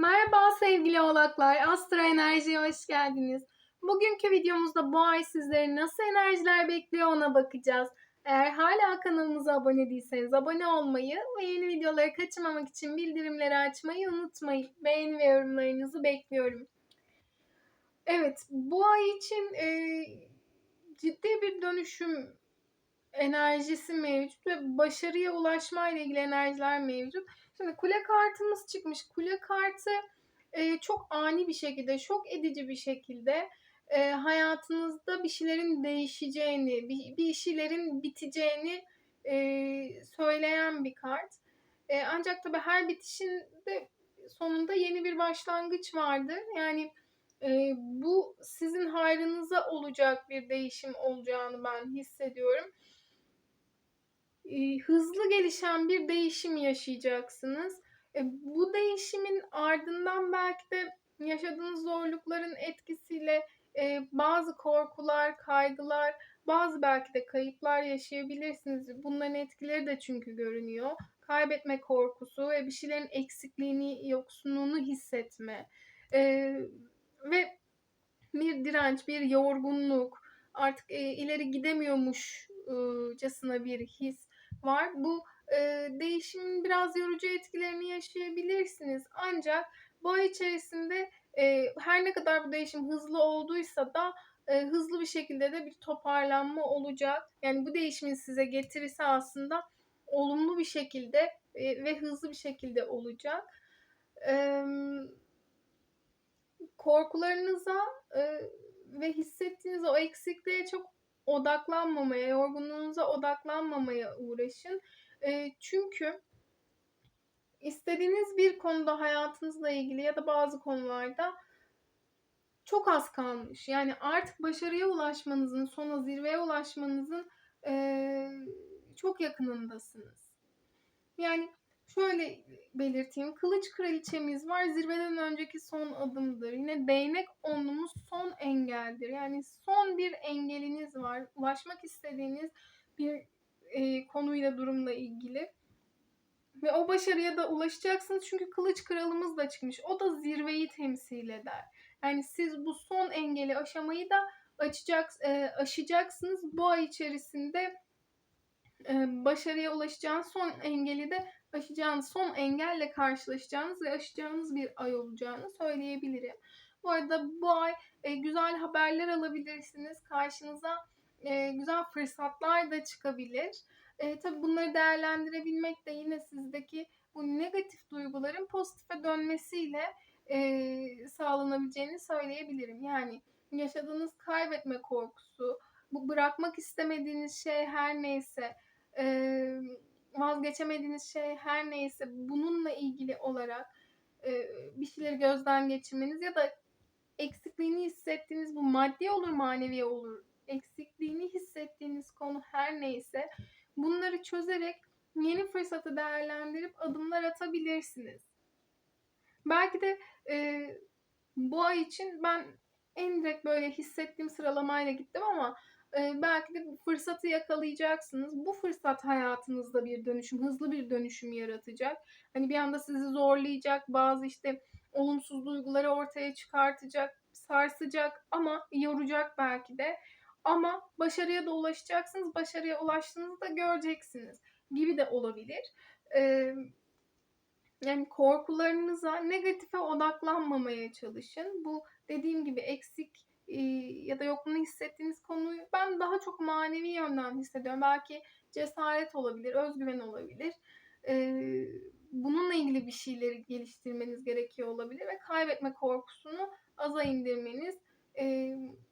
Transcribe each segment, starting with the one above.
Merhaba sevgili oğlaklar, Astro Enerji'ye hoş geldiniz. Bugünkü videomuzda bu ay sizleri nasıl enerjiler bekliyor ona bakacağız. Eğer hala kanalımıza abone değilseniz abone olmayı ve yeni videoları kaçırmamak için bildirimleri açmayı unutmayın. Beğeni ve yorumlarınızı bekliyorum. Evet, bu ay için e, ciddi bir dönüşüm enerjisi mevcut ve başarıya ulaşma ile ilgili enerjiler mevcut. Şimdi kule kartımız çıkmış. Kule kartı e, çok ani bir şekilde, şok edici bir şekilde e, hayatınızda bir şeylerin değişeceğini, bir, bir şeylerin biteceğini e, söyleyen bir kart. E, ancak tabii her bitişin de sonunda yeni bir başlangıç vardır. Yani e, bu sizin hayrınıza olacak bir değişim olacağını ben hissediyorum hızlı gelişen bir değişim yaşayacaksınız. E, bu değişimin ardından belki de yaşadığınız zorlukların etkisiyle e, bazı korkular, kaygılar, bazı belki de kayıplar yaşayabilirsiniz. Bunların etkileri de çünkü görünüyor. Kaybetme korkusu ve bir şeylerin eksikliğini, yoksunluğunu hissetme. E, ve bir direnç, bir yorgunluk, artık ileri gidemiyormuşcasına bir his var. Bu e, değişimin biraz yorucu etkilerini yaşayabilirsiniz. Ancak bu ay içerisinde e, her ne kadar bu değişim hızlı olduysa da e, hızlı bir şekilde de bir toparlanma olacak. Yani bu değişimin size getirisi aslında olumlu bir şekilde e, ve hızlı bir şekilde olacak. E, korkularınıza e, ve hissettiğiniz o eksikliğe çok odaklanmamaya, yorgunluğunuza odaklanmamaya uğraşın. E, çünkü istediğiniz bir konuda hayatınızla ilgili ya da bazı konularda çok az kalmış. Yani artık başarıya ulaşmanızın, sona zirveye ulaşmanızın e, çok yakınındasınız. Yani Şöyle belirteyim. Kılıç kraliçemiz var. Zirveden önceki son adımdır. Yine değnek onlumuz son engeldir. Yani son bir engeliniz var. Ulaşmak istediğiniz bir e, konuyla durumla ilgili. Ve o başarıya da ulaşacaksınız. Çünkü kılıç kralımız da çıkmış. O da zirveyi temsil eder. Yani siz bu son engeli aşamayı da açacak, e, aşacaksınız. Bu ay içerisinde e, başarıya ulaşacağınız son engeli de aşacağınız son engelle karşılaşacağınız ve aşacağınız bir ay olacağını söyleyebilirim. Bu arada bu ay e, güzel haberler alabilirsiniz. Karşınıza e, güzel fırsatlar da çıkabilir. E, tabii bunları değerlendirebilmek de yine sizdeki bu negatif duyguların pozitife dönmesiyle e, sağlanabileceğini söyleyebilirim. Yani yaşadığınız kaybetme korkusu, bu bırakmak istemediğiniz şey her neyse, e, vazgeçemediğiniz şey her neyse bununla ilgili olarak e, bir şeyleri gözden geçirmeniz ya da eksikliğini hissettiğiniz bu maddi olur manevi olur eksikliğini hissettiğiniz konu her neyse bunları çözerek yeni fırsatı değerlendirip adımlar atabilirsiniz. Belki de e, bu ay için ben en direkt böyle hissettiğim sıralamayla gittim ama belki de fırsatı yakalayacaksınız. Bu fırsat hayatınızda bir dönüşüm, hızlı bir dönüşüm yaratacak. Hani bir anda sizi zorlayacak, bazı işte olumsuz duyguları ortaya çıkartacak, sarsacak ama yoracak belki de. Ama başarıya da ulaşacaksınız. Başarıya ulaştığınızda göreceksiniz gibi de olabilir. yani korkularınıza, negatife odaklanmamaya çalışın. Bu dediğim gibi eksik ya da yokluğunu hissettiğiniz konuyu ben daha çok manevi yönden hissediyorum. Belki cesaret olabilir, özgüven olabilir. bununla ilgili bir şeyleri geliştirmeniz gerekiyor olabilir ve kaybetme korkusunu aza indirmeniz,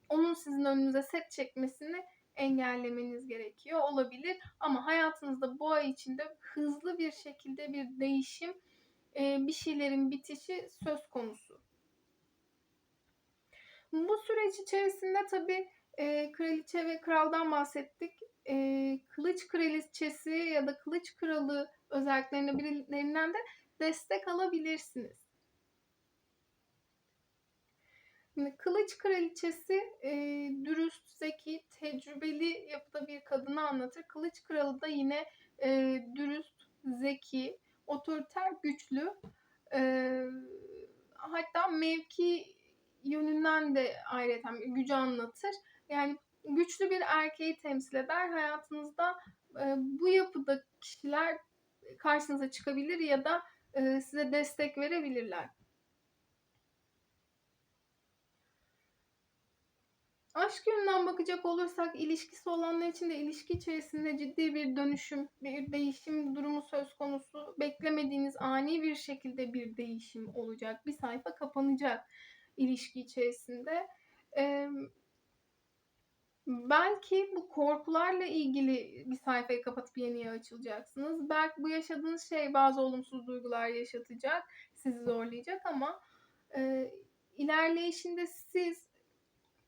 onun sizin önünüze set çekmesini engellemeniz gerekiyor olabilir. Ama hayatınızda bu ay içinde hızlı bir şekilde bir değişim, bir şeylerin bitişi söz konusu. Bu süreç içerisinde tabii e, kraliçe ve kraldan bahsettik. E, kılıç kraliçesi ya da kılıç kralı özelliklerine birilerinden de destek alabilirsiniz. Kılıç kraliçesi e, dürüst, zeki, tecrübeli yapıda bir kadını anlatır. Kılıç kralı da yine e, dürüst, zeki, otoriter, güçlü e, hatta mevki yönünden de ayrıca gücü anlatır. Yani güçlü bir erkeği temsil eder. Hayatınızda e, bu yapıda kişiler karşınıza çıkabilir ya da e, size destek verebilirler. Aşk yönünden bakacak olursak ilişkisi olanlar için de ilişki içerisinde ciddi bir dönüşüm, bir değişim durumu söz konusu. Beklemediğiniz ani bir şekilde bir değişim olacak. Bir sayfa kapanacak ilişki içerisinde. Ee, belki bu korkularla ilgili bir sayfayı kapatıp yeniye açılacaksınız. Belki bu yaşadığınız şey bazı olumsuz duygular yaşatacak, sizi zorlayacak ama e, ilerleyişinde siz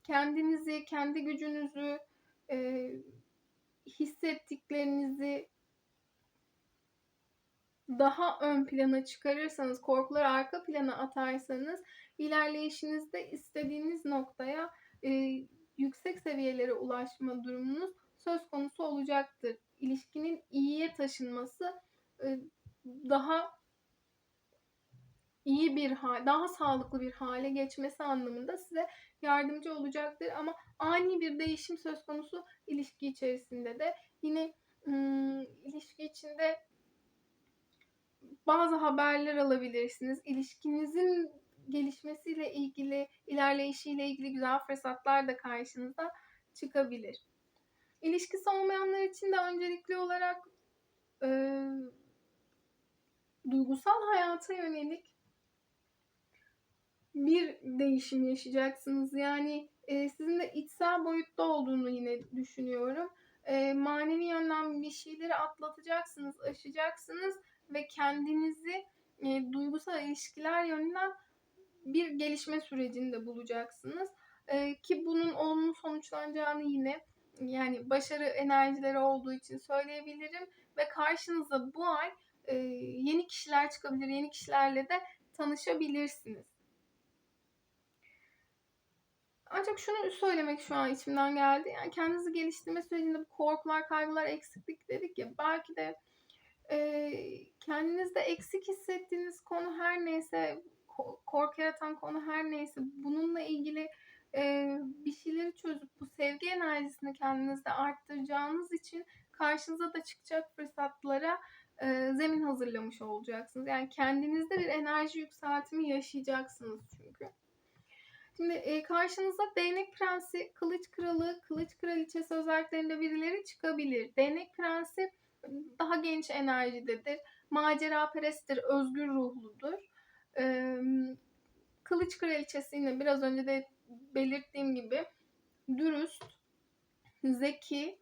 kendinizi, kendi gücünüzü, e, hissettiklerinizi daha ön plana çıkarırsanız, korkuları arka plana atarsanız ilerleyişinizde istediğiniz noktaya e, yüksek seviyelere ulaşma durumunuz söz konusu olacaktır. İlişkinin iyiye taşınması e, daha iyi bir hal, daha sağlıklı bir hale geçmesi anlamında size yardımcı olacaktır. Ama ani bir değişim söz konusu ilişki içerisinde de yine ım, ilişki içinde bazı haberler alabilirsiniz. İlişkinizin gelişmesiyle ilgili, ilerleyişiyle ilgili güzel fırsatlar da karşınıza çıkabilir. İlişkisi olmayanlar için de öncelikli olarak e, duygusal hayata yönelik bir değişim yaşayacaksınız. Yani e, sizin de içsel boyutta olduğunu yine düşünüyorum. E, manevi yönden bir şeyleri atlatacaksınız, aşacaksınız ve kendinizi e, duygusal ilişkiler yönünden bir gelişme sürecinde bulacaksınız. E, ki bunun olumlu sonuçlanacağını yine yani başarı enerjileri olduğu için söyleyebilirim ve karşınıza bu ay e, yeni kişiler çıkabilir, yeni kişilerle de tanışabilirsiniz. Ancak şunu söylemek şu an içimden geldi. Yani kendinizi geliştirme sürecinde bu korkular, kaygılar, eksiklik dedik ya belki de kendinizde eksik hissettiğiniz konu her neyse, korku yaratan konu her neyse bununla ilgili bir şeyleri çözüp bu sevgi enerjisini kendinizde arttıracağınız için karşınıza da çıkacak fırsatlara zemin hazırlamış olacaksınız. Yani kendinizde bir enerji yükseltimi yaşayacaksınız çünkü. Şimdi karşınıza değnek prensi, kılıç kralı, kılıç kraliçesi özelliklerinde birileri çıkabilir. Değnek prensi daha genç enerjidedir. Macera peresttir, özgür ruhludur. E, kılıç kraliçesi biraz önce de belirttiğim gibi dürüst, zeki,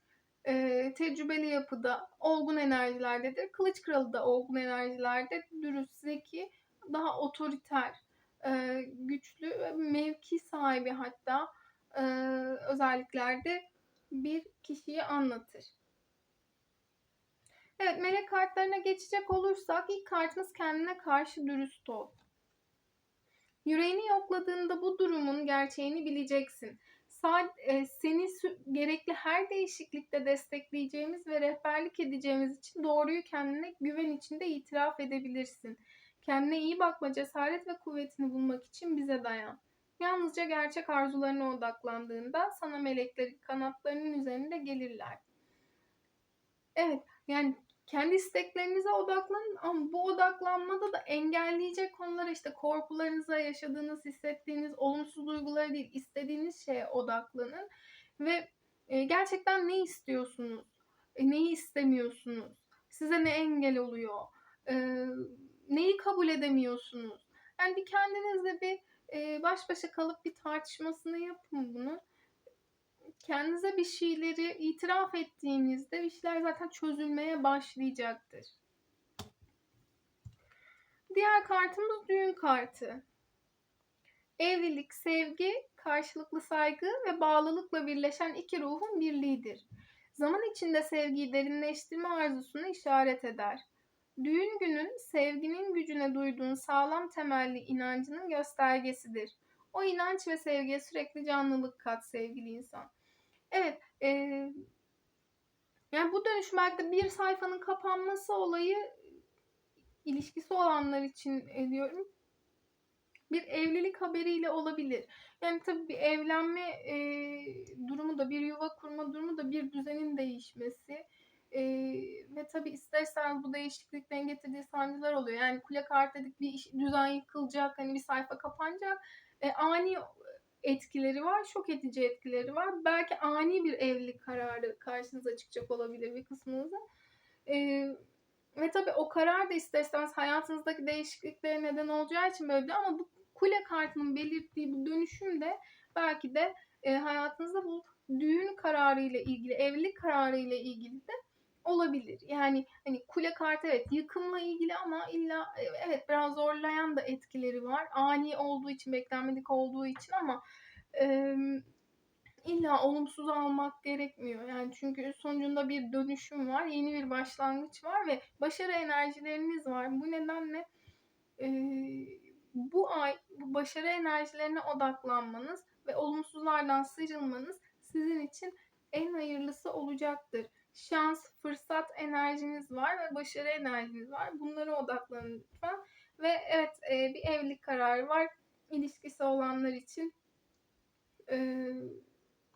e, tecrübeli yapıda, olgun enerjilerdedir. Kılıç kralı da olgun enerjilerde, dürüst, zeki, daha otoriter, e, güçlü mevki sahibi hatta e, özelliklerde bir kişiyi anlatır. Evet melek kartlarına geçecek olursak ilk kartımız kendine karşı dürüst ol. Yüreğini yokladığında bu durumun gerçeğini bileceksin. E, seni gerekli her değişiklikte destekleyeceğimiz ve rehberlik edeceğimiz için doğruyu kendine güven içinde itiraf edebilirsin. Kendine iyi bakma, cesaret ve kuvvetini bulmak için bize dayan. Yalnızca gerçek arzularına odaklandığında sana melekleri kanatlarının üzerinde gelirler. Evet, yani kendi isteklerinize odaklanın ama bu odaklanmada da engelleyecek konular işte korkularınıza, yaşadığınız, hissettiğiniz olumsuz duyguları değil, istediğiniz şeye odaklanın ve e, gerçekten ne istiyorsunuz? E, neyi istemiyorsunuz? Size ne engel oluyor? E, neyi kabul edemiyorsunuz? Yani bir kendinizle bir baş başa kalıp bir tartışmasını yapın bunu. Kendinize bir şeyleri itiraf ettiğinizde bir şeyler zaten çözülmeye başlayacaktır. Diğer kartımız düğün kartı. Evlilik, sevgi, karşılıklı saygı ve bağlılıkla birleşen iki ruhun birliğidir. Zaman içinde sevgiyi derinleştirme arzusunu işaret eder. Düğün günün sevginin gücüne duyduğun sağlam temelli inancının göstergesidir. O inanç ve sevgiye sürekli canlılık kat sevgili insan. Evet, e, yani bu dönüşüm belki bir sayfanın kapanması olayı ilişkisi olanlar için ediyorum. bir evlilik haberiyle olabilir. Yani tabii bir evlenme e, durumu da, bir yuva kurma durumu da bir düzenin değişmesi. E, ve tabii isterseniz bu değişikliklerin getirdiği sancılar oluyor. Yani kule kart dedik bir düzen yıkılacak, hani bir sayfa kapanacak. E, ani etkileri var, şok edici etkileri var. Belki ani bir evlilik kararı karşınıza çıkacak olabilir bir kısmınıza. E, ve tabii o karar da isterseniz hayatınızdaki değişikliklere neden olacağı için böyle ama bu kule kartının belirttiği bu dönüşüm de belki de e, hayatınızda bu düğün kararı ile ilgili, evlilik kararı ile ilgili de olabilir. Yani hani kule kartı evet yıkımla ilgili ama illa evet biraz zorlayan da etkileri var. Ani olduğu için, beklenmedik olduğu için ama e, illa olumsuz almak gerekmiyor. Yani çünkü sonucunda bir dönüşüm var, yeni bir başlangıç var ve başarı enerjileriniz var. Bu nedenle e, bu ay bu başarı enerjilerine odaklanmanız ve olumsuzlardan sıyrılmanız sizin için en hayırlısı olacaktır. Şans, fırsat enerjiniz var ve başarı enerjiniz var. Bunlara odaklanın lütfen. Ve evet e, bir evlilik kararı var. İlişkisi olanlar için e,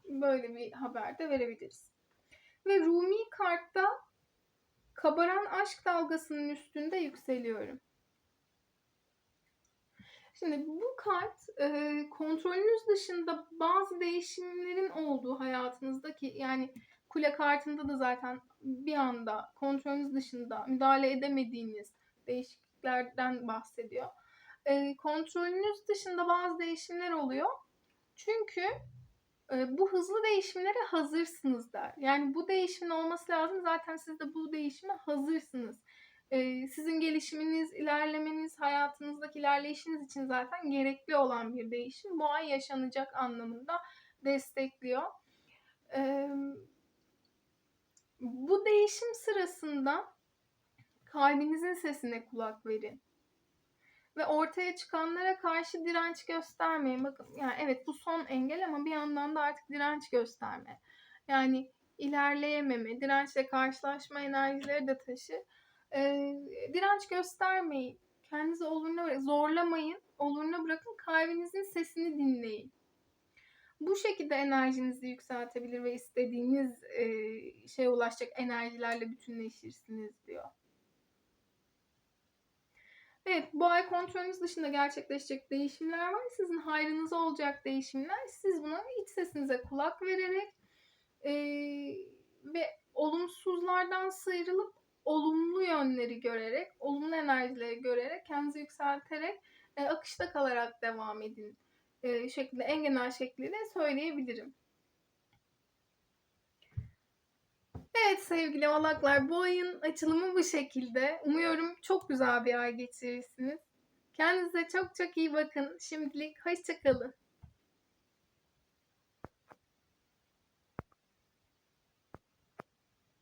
böyle bir haber de verebiliriz. Ve Rumi kartta kabaran aşk dalgasının üstünde yükseliyorum. Şimdi bu kart e, kontrolünüz dışında bazı değişimlerin olduğu hayatınızdaki yani kule kartında da zaten bir anda kontrolünüz dışında müdahale edemediğiniz değişikliklerden bahsediyor. E, kontrolünüz dışında bazı değişimler oluyor. Çünkü e, bu hızlı değişimlere hazırsınız der. Yani bu değişimin olması lazım. Zaten siz de bu değişime hazırsınız sizin gelişiminiz, ilerlemeniz, hayatınızdaki ilerleyişiniz için zaten gerekli olan bir değişim. Bu ay yaşanacak anlamında destekliyor. Bu değişim sırasında kalbinizin sesine kulak verin. Ve ortaya çıkanlara karşı direnç göstermeyin. Bakın yani evet bu son engel ama bir yandan da artık direnç gösterme. Yani ilerleyememe, dirençle karşılaşma enerjileri de taşı e, direnç göstermeyin. Kendinizi oluruna. Zorlamayın. Oluruna bırakın. Kalbinizin sesini dinleyin. Bu şekilde enerjinizi yükseltebilir ve istediğiniz e, şeye ulaşacak enerjilerle bütünleşirsiniz diyor. Evet, bu ay kontrolünüz dışında gerçekleşecek değişimler var. Sizin hayrınıza olacak değişimler. Siz buna iç sesinize kulak vererek e, ve olumsuzlardan sıyrılıp olumlu yönleri görerek, olumlu enerjileri görerek, kendinizi yükselterek e, akışta kalarak devam edin e, şeklinde en genel şekliyle söyleyebilirim. Evet sevgili oğlaklar bu ayın açılımı bu şekilde. Umuyorum çok güzel bir ay geçirirsiniz. Kendinize çok çok iyi bakın. Şimdilik hoşçakalın.